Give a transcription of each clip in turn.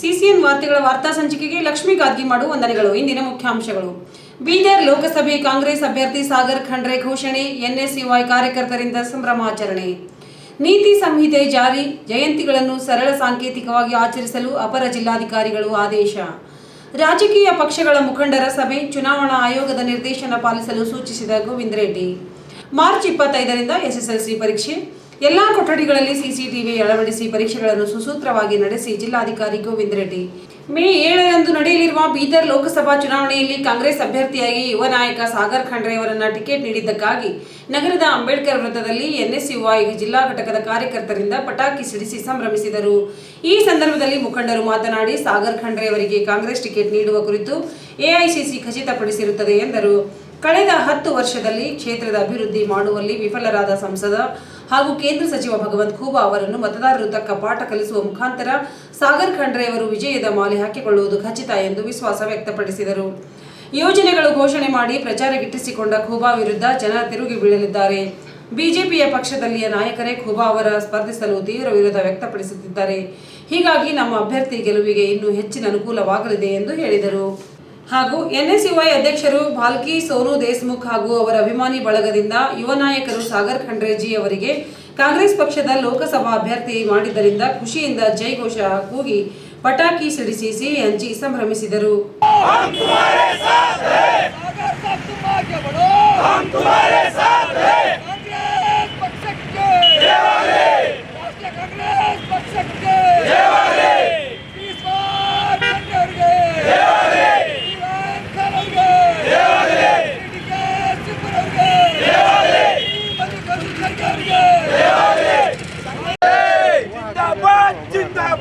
CCN ವಾರ್ತೆಗಳ ವಾರ್ತಾ ಸಂಚಿಕೆಗೆ ಲಕ್ಷ್ಮೀ ಗಾದ್ಗಿಮಾಡು ವಂದನೆಗಳು. ಇಂದಿನ ಮುಖ್ಯಾಂಶಗಳು. ಬೀದರ್ ಲೋಕಸಭೆ ಕಾಂಗ್ರೆಸ್ ಅಭ್ಯರ್ಥಿ ಸಾಗರ್ ಖಂಡ್ರೆ ಘೋಷಣೆ, ಎನ್ಎಸ್ಯುಐ ಕಾರ್ಯಕರ್ತರಿಂದ ಸಂಭ್ರಮಾಚರಣೆ. ನೀತಿ ಸಂಹಿತೆ ಜಾರಿ, ಜಯಂತಿಗಳನ್ನು ಸರಳ ಸಾಂಕೇತಿಕವಾಗಿ ಆಚರಿಸಲು ಅಪರ ಜಿಲ್ಲಾಧಿಕಾರಿಗಳು ಆದೇಶ. ರಾಜಕೀಯ ಪಕ್ಷಗಳ ಮುಖಂಡರ ಸಭೆ ಚುನಾವಣಾ ಆಯೋಗದ ನಿರ್ದೇಶನ ಪಾಲಿಸಲು ಸೂಚಿಸಿದ ಗೋವಿಂದ್ ರೆಡ್ಡಿ. ಮಾರ್ಚ್ ಇಪ್ಪತ್ತೈದರಿಂದ ಎಸ್ಎಸ್ಎಲ್ಸಿ ಪರೀಕ್ಷೆ. ಎಲ್ಲಾ ಕೊಠಡಿಗಳಲ್ಲಿ ಸಿಸಿಟಿವಿ ಅಳವಡಿಸಿ ಪರೀಕ್ಷೆಗಳನ್ನು ಸುಸೂತ್ರವಾಗಿ ನಡೆಸಿ ಜಿಲ್ಲಾಧಿಕಾರಿ ಗೋವಿಂದ ರೆಡ್ಡಿ. ಮೇ ಏಳರಂದು ನಡೆಯಲಿರುವ ಬೀದರ್ ಲೋಕಸಭಾ ಚುನಾವಣೆಯಲ್ಲಿ ಕಾಂಗ್ರೆಸ್ ಅಭ್ಯರ್ಥಿಯಾಗಿ ಯುವ ನಾಯಕ ಸಾಗರ್ ಖಂಡ್ರೆ ಅವರನ್ನ ಟಿಕೆಟ್ ನೀಡಿದ್ದಕ್ಕಾಗಿ ನಗರದ ಅಂಬೇಡ್ಕರ್ ವೃತ್ತದಲ್ಲಿ ಎನ್ಎಸ್ಯುಐ ಜಿಲ್ಲಾ ಘಟಕದ ಕಾರ್ಯಕರ್ತರಿಂದ ಪಟಾಕಿ ಸಿಡಿಸಿ ಸಂಭ್ರಮಿಸಿದರು. ಈ ಸಂದರ್ಭದಲ್ಲಿ ಮುಖಂಡರು ಮಾತನಾಡಿ ಸಾಗರ್ ಖಂಡ್ರೆ ಅವರಿಗೆ ಕಾಂಗ್ರೆಸ್ ಟಿಕೆಟ್ ನೀಡುವ ಕುರಿತು ಎಐಸಿಸಿ ಖಚಿತಪಡಿಸಿರುತ್ತದೆ ಎಂದರು. ಕಳೆದ ಹತ್ತು ವರ್ಷದಲ್ಲಿ ಕ್ಷೇತ್ರದ ಅಭಿವೃದ್ಧಿ ಮಾಡುವಲ್ಲಿ ವಿಫಲರಾದ ಸಂಸದ ಹಾಗೂ ಕೇಂದ್ರ ಸಚಿವ ಭಗವಂತ್ ಖೂಬಾ ಅವರನ್ನು ಮತದಾರರು ತಕ್ಕ ಪಾಠ ಕಲಿಸುವ ಮುಖಾಂತರ ಸಾಗರ್ ಖಂಡ್ರೆಯವರು ವಿಜಯದ ಮಾಲೆ ಹಾಕಿಕೊಳ್ಳುವುದು ಖಚಿತ ಎಂದು ವಿಶ್ವಾಸ ವ್ಯಕ್ತಪಡಿಸಿದರು. ಯೋಜನೆಗಳು ಘೋಷಣೆ ಮಾಡಿ ಪ್ರಚಾರ ಗಿಟ್ಟಿಸಿಕೊಂಡ ಖೂಬಾ ವಿರುದ್ಧ ಜನ ತಿರುಗಿ ಬೀಳಲಿದ್ದಾರೆ. ಬಿಜೆಪಿಯ ಪಕ್ಷದಲ್ಲಿಯ ನಾಯಕರೇ ಖೂಬಾ ಅವರ ಸ್ಪರ್ಧಿಸಲು ತೀವ್ರ ವಿರೋಧ ವ್ಯಕ್ತಪಡಿಸುತ್ತಿದ್ದಾರೆ. ಹೀಗಾಗಿ ನಮ್ಮ ಅಭ್ಯರ್ಥಿ ಗೆಲುವಿಗೆ ಇನ್ನೂ ಹೆಚ್ಚಿನ ಅನುಕೂಲವಾಗಲಿದೆ ಎಂದು ಹೇಳಿದರು. ಹಾಗೂ ಎನ್ಎಸ್ಯುಐ ಅಧ್ಯಕ್ಷರು ಭಾಲ್ಕಿ ಸೋನು ದೇಶ್ಮುಖ್ ಹಾಗೂ ಅವರ ಅಭಿಮಾನಿ ಬಳಗದಿಂದ ಯುವ ನಾಯಕರು ಸಾಗರ್ ಖಂಡ್ರೆಜಿ ಅವರಿಗೆ ಕಾಂಗ್ರೆಸ್ ಪಕ್ಷದ ಲೋಕಸಭಾ ಅಭ್ಯರ್ಥಿ ಮಾಡಿದ್ದರಿಂದ ಖುಷಿಯಿಂದ ಜೈಘೋಷ ಕೂಗಿ ಪಟಾಕಿ ಸಿಡಿಸಿ ಸಿಹಿ ಹಂಚಿ ಸಂಭ್ರಮಿಸಿದರು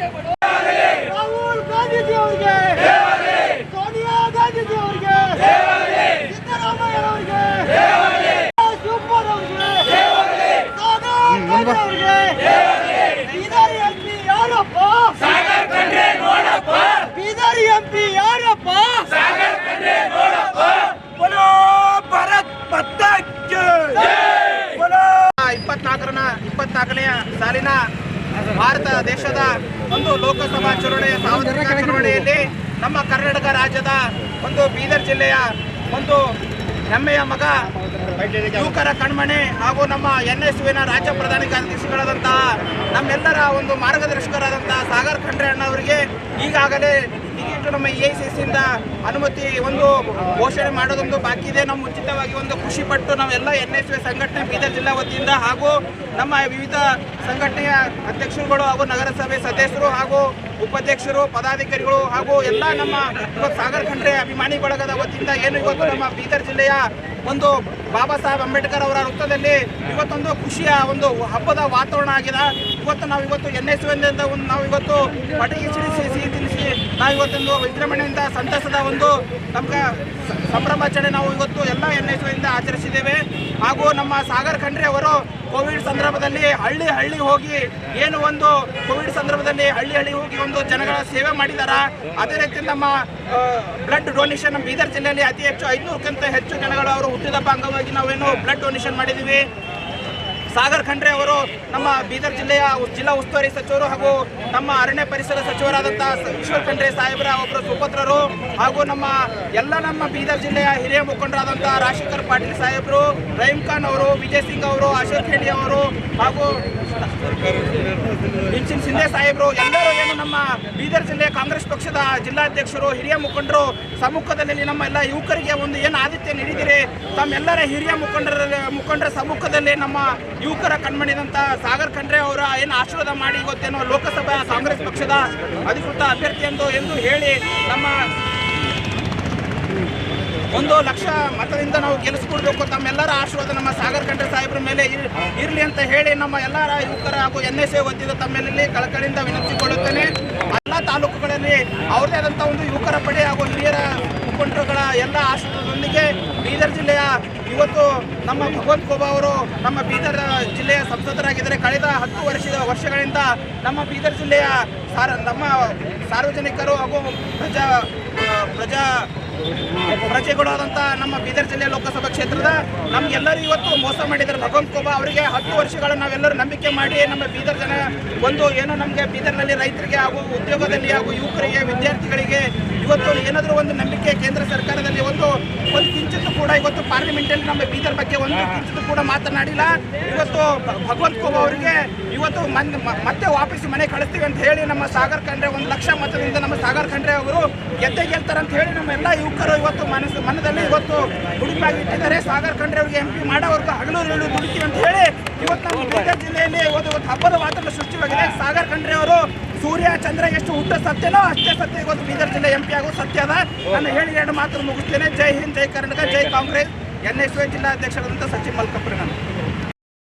ರಾಹುಲ್ ಗಾಂಧಿ ಜಿ ಅವರಿಗೆ. ಸೋನಿಯಾ ಗಾಂಧಿ ಜಿ ಅವರಿಗೆ. ಸಿದ್ದರಾಮಯ್ಯ ಅವರಿಗೆ. ಶಿವಕುಮಾರ್ ಅವರಿಗೆ. ಅವರಿಗೆ. ಬೀದರ್ ಎಂಪಿ ಯಾರಪ್ಪ? ಬೀದರ್ ಎಂಪಿ ಯಾರಪ್ಪ? ಇಪ್ಪತ್ನಾಲ್ಕರನ ಇಪ್ಪತ್ನಾಲ್ಕನೆಯ ಸಾಲಿನ ಭಾರತ ದೇಶದ ಒಂದು ಲೋಕಸಭಾ ಚುನಾವಣೆ ಸಾರ್ವತ್ರಿಕ ಚುನಾವಣೆಯಲ್ಲಿ ನಮ್ಮ ಕರ್ನಾಟಕ ರಾಜ್ಯದ ಒಂದು ಬೀದರ್ ಜಿಲ್ಲೆಯ ಒಂದು ಹೆಮ್ಮೆಯ ಮಗ ಯುವಕರ ಕಣ್ಮಣಿ ಹಾಗೂ ನಮ್ಮ ಎನ್ ಎಸ್ ವಿನ ರಾಜ್ಯ ಪ್ರಧಾನ ಕಾರ್ಯದರ್ಶಿಗಳಾದಂತಹ ನಮ್ಮೆಲ್ಲರ ಒಂದು ಮಾರ್ಗದರ್ಶಕರಾದಂತಹ ಸಾಗರ್ ಖಂಡ್ರೆ ಅಣ್ಣವರಿಗೆ ಈಗಾಗಲೇ ಟಿಕೆಟ್ ನಮ್ಮ ಎ ಸಿ ಸಿಯಿಂದ ಅನುಮತಿ ಒಂದು ಘೋಷಣೆ ಮಾಡೋದೊಂದು ಬಾಕಿ ಇದೆ. ನಮ್ಮ ಮುಂಚಿತವಾಗಿ ಒಂದು ಖುಷಿ ಪಟ್ಟು ನಾವೆಲ್ಲ ಎನ್ ಎಸ್ ವಿ ಸಂಘಟನೆ ಬೀದರ್ ಜಿಲ್ಲಾ ವತಿಯಿಂದ ಹಾಗೂ ನಮ್ಮ ವಿವಿಧ ಸಂಘಟನೆಯ ಅಧ್ಯಕ್ಷರುಗಳು ಹಾಗೂ ನಗರಸಭೆ ಸದಸ್ಯರು ಹಾಗೂ ಉಪಾಧ್ಯಕ್ಷರು, ಪದಾಧಿಕಾರಿಗಳು ಹಾಗೂ ಎಲ್ಲ ನಮ್ಮ ಇವತ್ತು ಸಾಗರ ಖಂಡ್ರೆ ಅಭಿಮಾನಿ ಬಳಗದ ವತಿಯಿಂದ ಏನು ಇವತ್ತು ನಮ್ಮ ಬೀದರ್ ಜಿಲ್ಲೆಯ ಒಂದು ಬಾಬಾ ಸಾಹೇಬ್ ಅಂಬೇಡ್ಕರ್ ಅವರ ವೃತ್ತದಲ್ಲಿ ಇವತ್ತೊಂದು ಖುಷಿಯ ಒಂದು ಹಬ್ಬದ ವಾತಾವರಣ ಆಗಿದೆ. ಇವತ್ತು ನಾವು ಇವತ್ತು ಎನ್ ಎಸ್ ಒಂದು ನಾವು ಇವತ್ತು ಪಟಕಿ ಸಿಡಿಸಿ, ಸಿಹಿ ತಿನ್ನಿಸಿ ನಾವು ಇವತ್ತೊಂದು ವಿಜೃಂಭಣೆಯಿಂದ ಸಂತಸದ ಒಂದು ನಮ್ಗೆ ಸಂಭ್ರಮಾಚರಣೆ ನಾವು ಇವತ್ತು ಎಲ್ಲ ಎನ್ ಎಸ್ ಇಂದ ಆಚರಿಸಿದ್ದೇವೆ. ಹಾಗೂ ನಮ್ಮ ಸಾಗರ್ ಖಂಡ್ರೆ ಅವರು ಕೋವಿಡ್ ಸಂದರ್ಭದಲ್ಲಿ ಹಳ್ಳಿ ಹಳ್ಳಿ ಹೋಗಿ ಏನು ಒಂದು ಕೋವಿಡ್ ಸಂದರ್ಭದಲ್ಲಿ ಹಳ್ಳಿ ಹಳ್ಳಿ ಹೋಗಿ ಒಂದು ಜನಗಳ ಸೇವೆ ಮಾಡಿದಾರ. ಅದೇ ರೀತಿ ನಮ್ಮ ಬ್ಲಡ್ ಡೊನೇಷನ್ ನಮ್ಮ ಬೀದರ್ ಜಿಲ್ಲೆಯಲ್ಲಿ ಅತಿ ಹೆಚ್ಚು ಐದುನೂರಕ್ಕಿಂತ ಹೆಚ್ಚು ಜನಗಳು ಅವರು ಹುಟ್ಟಿದಪ್ಪ ಅಂಗವಾಗಿ ನಾವೇನು ಬ್ಲಡ್ ಡೊನೇಷನ್ ಮಾಡಿದ್ದೀವಿ. ಸಾಗರ್ ಖಂಡ್ರೆ ಅವರು ನಮ್ಮ ಬೀದರ್ ಜಿಲ್ಲೆಯ ಜಿಲ್ಲಾ ಉಸ್ತುವಾರಿ ಸಚಿವರು ಹಾಗೂ ನಮ್ಮ ಅರಣ್ಯ ಪರಿಸರ ಸಚಿವರಾದಂತಹ ಸ- ಈಶ್ವರ್ ಖಂಡ್ರೆ ಸಾಹೇಬರ ಒಬ್ಬರು ಸುಪುತ್ರರು ಹಾಗೂ ನಮ್ಮ ಎಲ್ಲ ನಮ್ಮ ಬೀದರ್ ಜಿಲ್ಲೆಯ ಹಿರಿಯ ಮುಖಂಡರಾದಂತಹ ರಾಜಶೇಖರ್ ಪಾಟೀಲ್ ಸಾಹೇಬರು ರಹೀಂ ಖಾನ್ ಅವರು, ವಿಜಯ್ ಸಿಂಗ್ ಅವರು, ಅಶೋಕ್ ಖೇಡಿ ಅವರು ಹಾಗೂ ಇಂಚಿನ್ ಸಿಂಧೆ ಸಾಹೇಬರು, ಎಲ್ಲರೂ ಏನು ನಮ್ಮ ಬೀದರ್ ಜಿಲ್ಲೆ ಕಾಂಗ್ರೆಸ್ ಪಕ್ಷದ ಜಿಲ್ಲಾಧ್ಯಕ್ಷರು, ಹಿರಿಯ ಮುಖಂಡರು, ಸಮ್ಮುಖದಲ್ಲಿ ನಮ್ಮ ಎಲ್ಲ ಯುವಕರಿಗೆ ಒಂದು ಏನು ಆದಿತ್ಯ ನೀಡಿದಿರಿ? ತಮ್ಮೆಲ್ಲರ ಹಿರಿಯ ಮುಖಂಡರ ಮುಖಂಡರ ಸಮ್ಮುಖದಲ್ಲಿ ನಮ್ಮ ಯುವಕರ ಕಣ್ಮಣಿದಂತ ಸಾಗರ್ ಖಂಡ್ರೆ ಅವರ ಏನು ಆಶೀರ್ವಾದ ಮಾಡಿ ಗೊತ್ತೇನೋ ಲೋಕಸಭಾ ಕಾಂಗ್ರೆಸ್ ಪಕ್ಷದ ಅಧಿಕೃತ ಅಭ್ಯರ್ಥಿ ಎಂದು ಎಂದು ಹೇಳಿ ನಮ್ಮ ಒಂದು ಲಕ್ಷ ಮತದಿಂದ ನಾವು ಗೆಲ್ಲಿಸ್ಕೊಡ್ಬೇಕು ತಮ್ಮೆಲ್ಲರ ಆಶೀರ್ವಾದ. ನಮ್ಮ ಸಾಗರ್ ಖಂಡ್ರೆ ಸಾಹೇಬ್ರ ಮೇಲೆ ಇರಲಿ ಇರ್ಲಿ ಅಂತ ಹೇಳಿ ನಮ್ಮ ಎಲ್ಲರ ಯುವಕರ ಹಾಗೂ ಎನ್ ಎಸ್ ಎ ವತಿಯಿಂದ ತಮ್ಮಲ್ಲಿ ಕಳಕಳಿಯಿಂದ ವಿನಂತಿಸಿಕೊಳ್ಳುತ್ತೇನೆ ಎಲ್ಲ ತಾಲೂಕುಗಳಲ್ಲಿ ಅವ್ರದೇ ಆದಂಥ ಒಂದು ಯುವಕರ ಪಡೆ ಹಾಗೂ ಹಿರಿಯರ ಮುಖಂಡರುಗಳ ಎಲ್ಲ ಆಶೀರ್ವಾದದೊಂದಿಗೆ ಬೀದರ್ ಜಿಲ್ಲೆಯ ಇವತ್ತು ನಮ್ಮ ಭಗವಂತ ಕೋಬ ಅವರು ನಮ್ಮ ಬೀದರ್ ಜಿಲ್ಲೆಯ ಸಂಸದರಾಗಿದ್ದಾರೆ. ಕಳೆದ ಹತ್ತು ವರ್ಷದ ವರ್ಷಗಳಿಂದ ನಮ್ಮ ಬೀದರ್ ಜಿಲ್ಲೆಯ ಸಾರ, ನಮ್ಮ ಸಾರ್ವಜನಿಕರು ಹಾಗೂ ಪ್ರಜಾ ಪ್ರಜಾ ಆದಂಥ ನಮ್ಮ ಬೀದರ್ ಜಿಲ್ಲೆ ಲೋಕಸಭಾ ಕ್ಷೇತ್ರದ ನಮ್ಗೆಲ್ಲರೂ ಇವತ್ತು ಮೋಸ ಮಾಡಿದ್ದಾರೆ. ಭಗವಂತ ಕೋಬ ಅವರಿಗೆ ಹತ್ತು ವರ್ಷಗಳ ನಾವೆಲ್ಲರೂ ನಂಬಿಕೆ ಮಾಡಿ ನಮ್ಮ ಬೀದರ್ ಜನ ಒಂದು ಏನು ನಮಗೆ ಬೀದರ್ನಲ್ಲಿ ರೈತರಿಗೆ ಹಾಗೂ ಉದ್ಯೋಗದಲ್ಲಿ ಹಾಗೂ ಯುವಕರಿಗೆ, ವಿದ್ಯಾರ್ಥಿಗಳಿಗೆ ಇವತ್ತು ಏನಾದರೂ ಒಂದು ನಂಬಿಕೆ ಕೇಂದ್ರ ಸರ್ಕಾರದಲ್ಲಿ ಒಂದು ಒಂದು ಕಿಂಚಿತ್ತು ಕೂಡ ಇವತ್ತು ಪಾರ್ಲಿಮೆಂಟಲ್ಲಿ ನಮ್ಮ ಬೀದರ್ ಬಗ್ಗೆ ಒಂದು ಕಿಂಚಿತ್ತು ಕೂಡ ಮಾತನಾಡಿಲ್ಲ. ಇವತ್ತು ಭಗವಂತ ಕೋಬ ಅವರಿಗೆ ಇವತ್ತು ಮನ್ ಮತ್ತೆ ವಾಪಸ್ ಮನೆ ಕಳಿಸ್ತೀವಿ ಅಂತ ಹೇಳಿ ನಮ್ಮ ಸಾಗರ್ ಖಂಡ್ರೆ ಒಂದು ಲಕ್ಷ ಮತದಿಂದ ನಮ್ಮ ಸಾಗರ್ ಖಂಡ್ರೆ ಅವರು ಗೆದ್ದೆ ಗೆಲ್ತಾರೆ ಅಂತ ಹೇಳಿ ನಮ್ಮ ಎಲ್ಲ ಯುವಕರು ಇವತ್ತು ಮನಸ್ಸು ಮನದಲ್ಲಿ ಇವತ್ತು ಹುಡುಕಾಗಿ ಇಟ್ಟಿದ್ದಾರೆ. ಸಾಗರ್ ಖಂಡ್ರೆ ಅವರಿಗೆ ಎಂ ಪಿ ಮಾಡೋವರೆಗೂ ಹಗಲು ಹುಡುಕಿ ಅಂತ ಹೇಳಿ ಇವತ್ತು ನಮ್ಮ ಬೀದರ್ ಜಿಲ್ಲೆಯಲ್ಲಿ ಇವತ್ತು ಇವತ್ತು ಹಬ್ಬದ ವಾತಾವರಣ ಸೃಷ್ಟಿವಾಗಿದೆ. ಸಾಗರ್ ಖಂಡ್ರೆ ಅವರು ಸೂರ್ಯ, ಚಂದ್ರ ಎಷ್ಟು ಹುಟ್ಟ ಸತ್ಯನೋ ಅಷ್ಟೇ ಸತ್ಯ ಇವತ್ತು ಬೀದರ್ ಜಿಲ್ಲೆ ಎಂ ಪಿ ಆಗೋ ಸತ್ಯ ಅದ. ನಾನು ಹೇಳಿ ಎರಡು ಮಾತು ಮುಗಿಸ್ತೇನೆ. ಜೈ ಹಿಂದ್, ಜೈ ಕರ್ನಾಟಕ, ಜೈ ಕಾಂಗ್ರೆಸ್. ಎನ್ ಎಸ್ ಜಿಲ್ಲಾಧ್ಯಕ್ಷರಾದಂಥ ಸಚಿನ್ ಮಲ್ಕಪ್ರಿ ನಾನು.